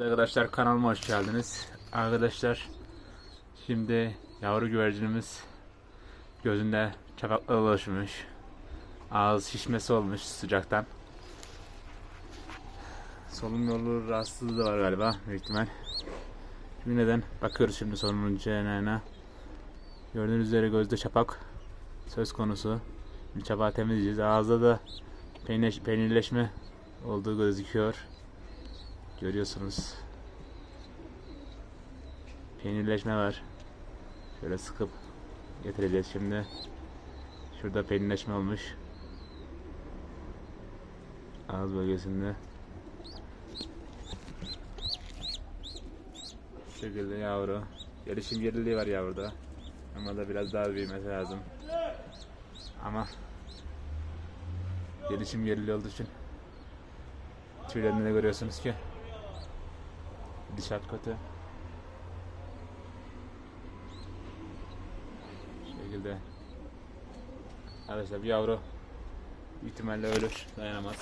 Arkadaşlar kanalıma hoş geldiniz. Arkadaşlar şimdi yavru güvercinimiz gözünde çapaklar oluşmuş. Ağız şişmesi olmuş sıcaktan. Solunum yolu rahatsızlığı da var galiba büyük ihtimal. Şimdi neden? Bakıyoruz şimdi sorunun cenayına. Gördüğünüz üzere gözde çapak söz konusu. Şimdi çapağı temizleyeceğiz. Ağızda da peynir, peynirleşme olduğu gözüküyor. Görüyorsunuz. Peynirleşme var. Şöyle sıkıp getireceğiz şimdi. Şurada peynirleşme olmuş. Ağız bölgesinde. Şu şekilde yavru. Gelişim geriliği var yavruda. Ama da biraz daha büyümesi lazım. Ama gelişim geriliği olduğu için tüylerinde de görüyorsunuz ki Gidişat kötü. Şu şekilde. Arkadaşlar bir yavru ihtimalle ölür, dayanamaz.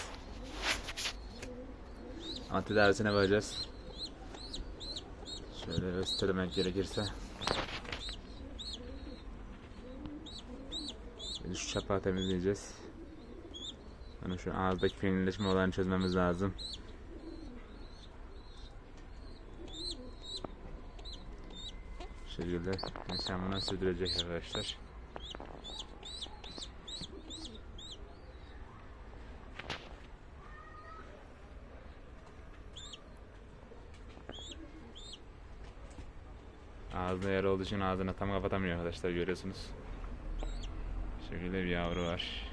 Ama tedavisine bakacağız. Şöyle göstermek gerekirse. Şimdi şu çapağı temizleyeceğiz. Yani şu ağızdaki peynirleşme olayını çözmemiz lazım. Şekilde yaşamını sürdürecek arkadaşlar. Ağzında yer olduğu için ağzını tam kapatamıyor arkadaşlar görüyorsunuz. Şekilde bir yavru var.